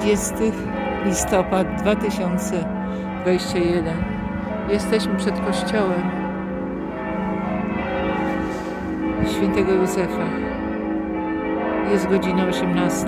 30 listopad 2021. Jesteśmy przed kościołem świętego Józefa. Jest godzina 18.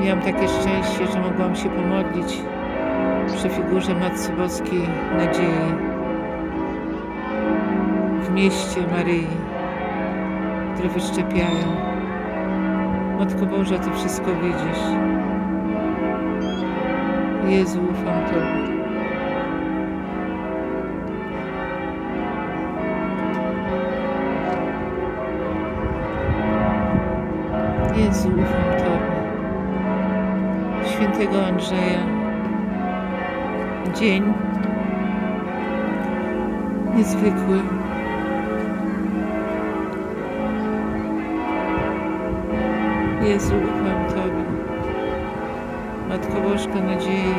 Miałam takie szczęście, że mogłam się pomodlić przy figurze Matcy Boskiej Nadziei w mieście Maryi, które wyszczepiają. Matko Boża, Ty wszystko widzisz. Jezu, ufam Tobie. Jezu, ufam Tobie. Świętego Andrzeja. Dzień niezwykły. Jezu, ufam Tobie. Matko Bożka Nadziei,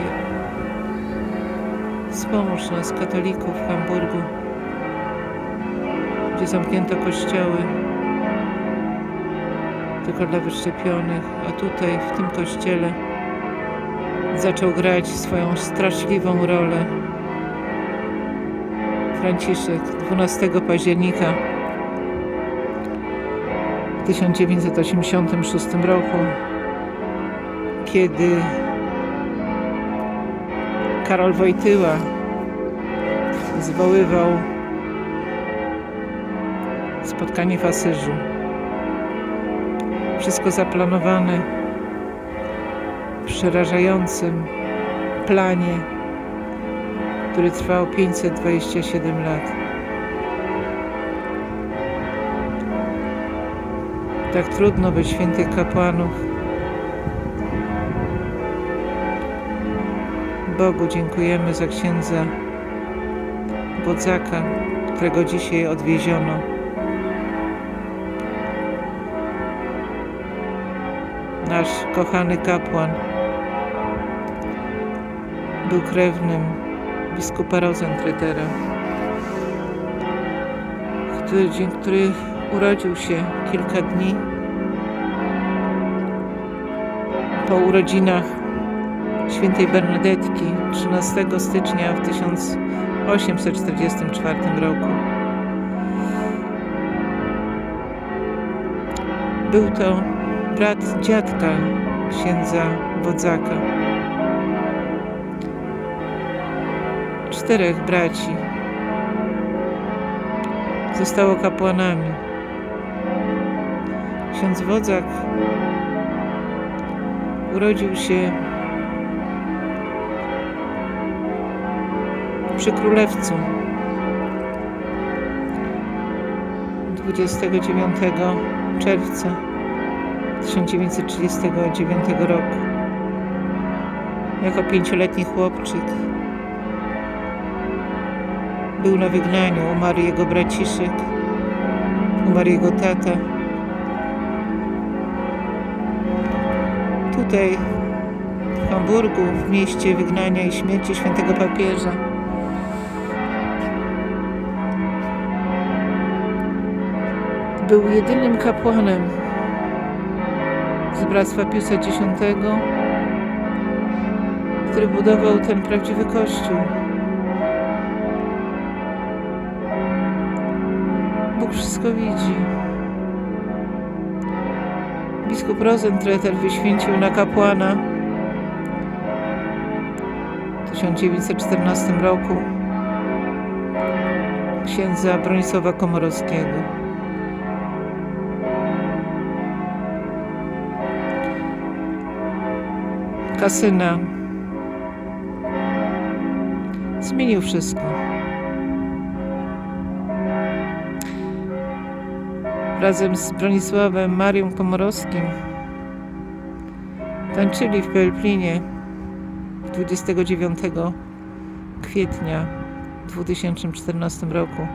wspomóż nas, katolików w Hamburgu, gdzie zamknięto kościoły tylko dla wyszczepionych, a tutaj, w tym kościele, zaczął grać swoją straszliwą rolę Franciszek 12 października 1986 roku, kiedy Karol Wojtyła zwoływał spotkanie w Asyżu. Wszystko zaplanowane w przerażającym planie, który trwał 527 lat. Tak trudno być świętych kapłanów. Bogu dziękujemy za księdza Bodzaka, którego dzisiaj odwieziono. Nasz kochany kapłan był krewnym biskupa Rosentretera, który, który urodził się kilka dni po urodzinach świętej Bernadetki 13 stycznia w 1844 roku. Był to brat dziadka księdza Wodzaka. Czterech braci zostało kapłanami. Ksiądz Wodzak urodził się przy Królewcu 29 czerwca 1939 roku. Jako pięcioletni chłopczyk był na wygnaniu, umarł jego braciszek, umarł jego tata. Tutaj w Hamburgu, w mieście wygnania i śmierci świętego papieża. Był jedynym kapłanem z Bractwa Piusa X, który budował ten prawdziwy kościół. Bóg wszystko widzi. Biskup Rosentreter wyświęcił na kapłana w 1914 roku księdza Bronisława Komorowskiego. Kasyna zmienił wszystko. Razem z Bronisławem Marią Komorowskim tańczyli w Pelplinie 29 kwietnia w 2014 roku.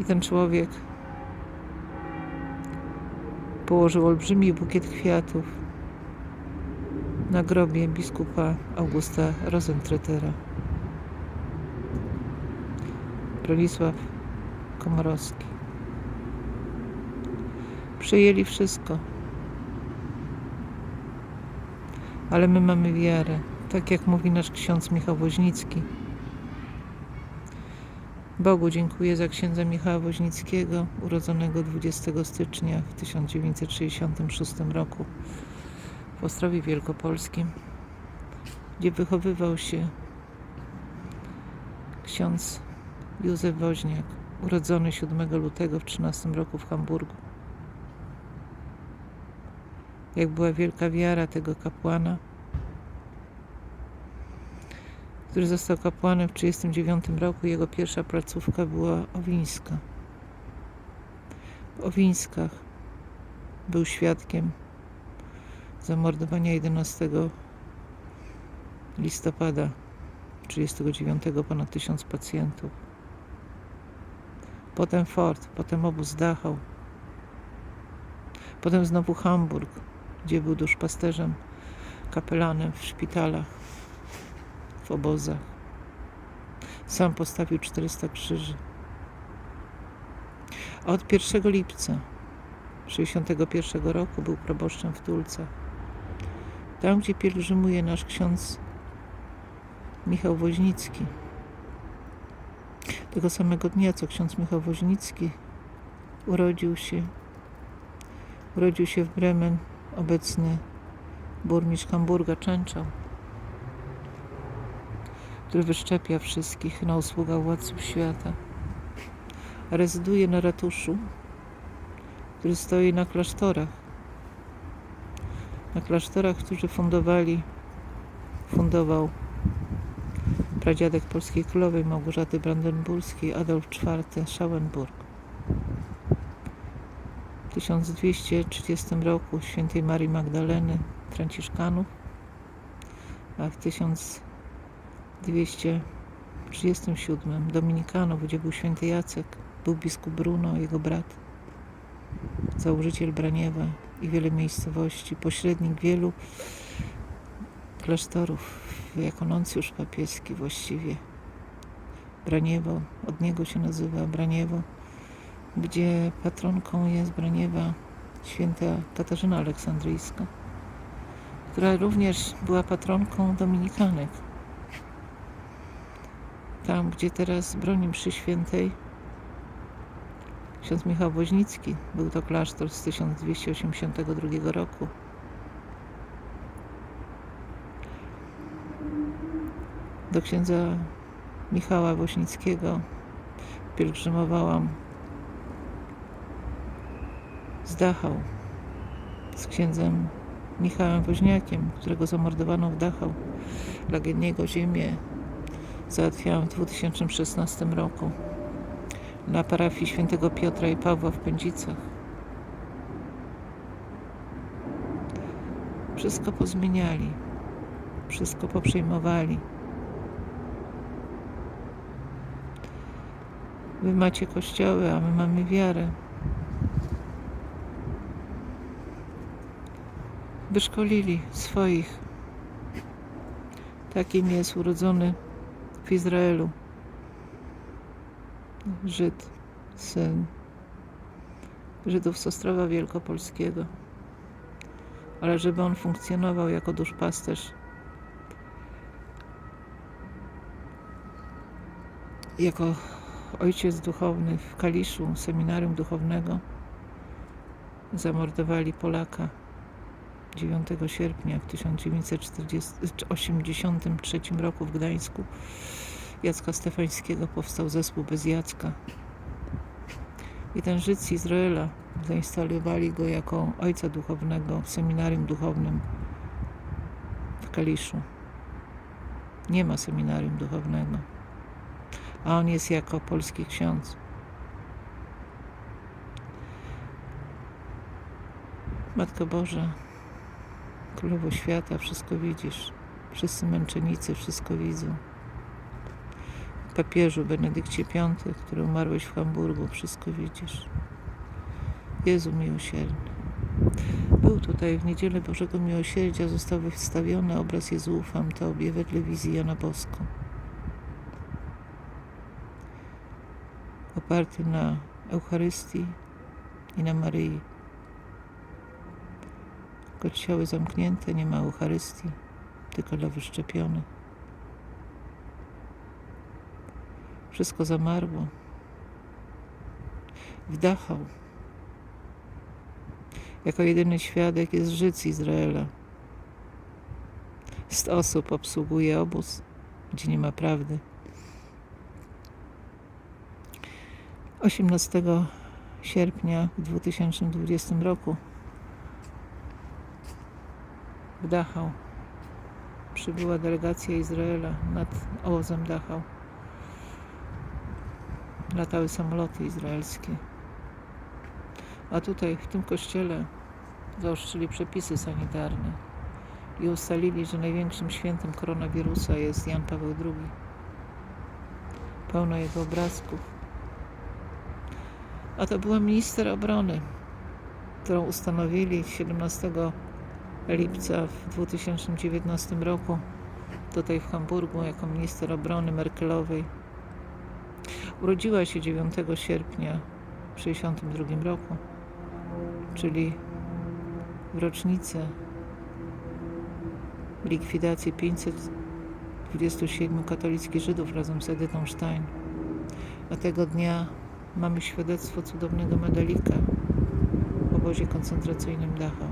I ten człowiek położył olbrzymi bukiet kwiatów na grobie biskupa Augusta Rosentretera. Bronisław Komorowski. Przyjęli wszystko. Ale my mamy wiarę, tak jak mówi nasz ksiądz Michał Woźnicki. Bogu dziękuję za księdza Michała Woźnickiego, urodzonego 20 stycznia w 1966 roku w Ostrowie Wielkopolskim, gdzie wychowywał się ksiądz Józef Woźniak, urodzony 7 lutego w 13 roku w Hamburgu. Jak była wielka wiara tego kapłana, który został kapłanem w 1939 roku. Jego pierwsza placówka była Owińska. W Owińskach był świadkiem zamordowania 11 listopada 1939 ponad tysiąc pacjentów. Potem Ford, potem obóz Dachau. Potem znowu Hamburg, gdzie był duszpasterzem, kapelanem w szpitalach w obozach. Sam postawił 400 krzyży. A od 1 lipca 1961 roku był proboszczem w Tulcach. Tam, gdzie pielgrzymuje nasz ksiądz Michał Woźnicki. Tego samego dnia, co ksiądz Michał Woźnicki urodził się, urodził się w Bremen obecny burmistrz Hamburga Częczał który wyszczepia wszystkich na usługach władców świata. Rezyduje na ratuszu, który stoi na klasztorach. Na klasztorach, którzy fundowali, fundował pradziadek polskiej królowej Małgorzaty Brandenburskiej, Adolf IV Schauenburg. W 1230 roku świętej Marii Magdaleny Franciszkanów, a w 1000 237 Dominikanów, gdzie był święty Jacek, był biskup Bruno, jego brat, założyciel Braniewa i wiele miejscowości, pośrednik wielu klasztorów, jako nuncjusz papieski właściwie. Braniewo, od niego się nazywa Braniewo, gdzie patronką jest Braniewa święta Katarzyna Aleksandryjska, która również była patronką Dominikanek tam, gdzie teraz broni mszy świętej ksiądz Michał Woźnicki. Był to klasztor z 1282 roku. Do księdza Michała Woźnickiego pielgrzymowałam z Dachau z księdzem Michałem Woźniakiem, którego zamordowano w Dachau. Jego ziemię załatwiałam w 2016 roku na parafii świętego Piotra i Pawła w Pędzicach. Wszystko pozmieniali, wszystko poprzejmowali. Wy macie kościoły, a my mamy wiarę. Wyszkolili swoich. Takim jest urodzony w Izraelu. Żyd, syn Żydów z Ostrowa Wielkopolskiego. Ale żeby on funkcjonował jako duszpasterz, jako ojciec duchowny w Kaliszu, seminarium duchownego, zamordowali Polaka 9 sierpnia w 1983 roku w Gdańsku Jacka Stefańskiego powstał zespół bez Jacka. I ten Żyd z Izraela zainstalowali go jako ojca duchownego w seminarium duchownym w Kaliszu. Nie ma seminarium duchownego, a on jest jako polski ksiądz. Matko Boża, Królowo Świata, wszystko widzisz. Wszyscy męczennicy wszystko widzą. Papieżu Benedykcie V, który umarłeś w Hamburgu, wszystko widzisz. Jezu miłosierny. Był tutaj w Niedzielę Bożego Miłosierdzia, został wystawiony obraz Jezu ufam Tobie wedle wizji Jana Bosko. Oparty na Eucharystii i na Maryi. Kościoły zamknięte, nie ma Eucharystii, tylko dla wyszczepionych. Wszystko zamarło. W Dachau jako jedyny świadek jest Żyd Izraela. Sto osób obsługuje obóz, gdzie nie ma prawdy. 18 sierpnia w 2020 roku w Dachau przybyła delegacja Izraela nad obozem Dachau. Latały samoloty izraelskie. A tutaj w tym kościele zaostrzyli przepisy sanitarne i ustalili, że największym świętem koronawirusa jest Jan Paweł II. Pełno jego obrazków. A to była minister obrony, którą ustanowili 17 lipca w 2019 roku tutaj w Hamburgu jako minister obrony Merkelowej. Urodziła się 9 sierpnia w 1962 roku, czyli w rocznicę likwidacji 527 katolickich Żydów razem z Edytą Stein. A tego dnia mamy świadectwo cudownego medalika w obozie koncentracyjnym Dachau.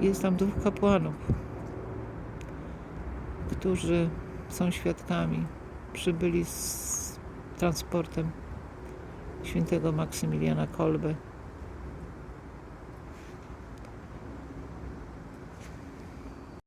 Jest tam dwóch kapłanów, którzy są świadkami. Przybyli z transportem świętego Maksymiliana Kolbe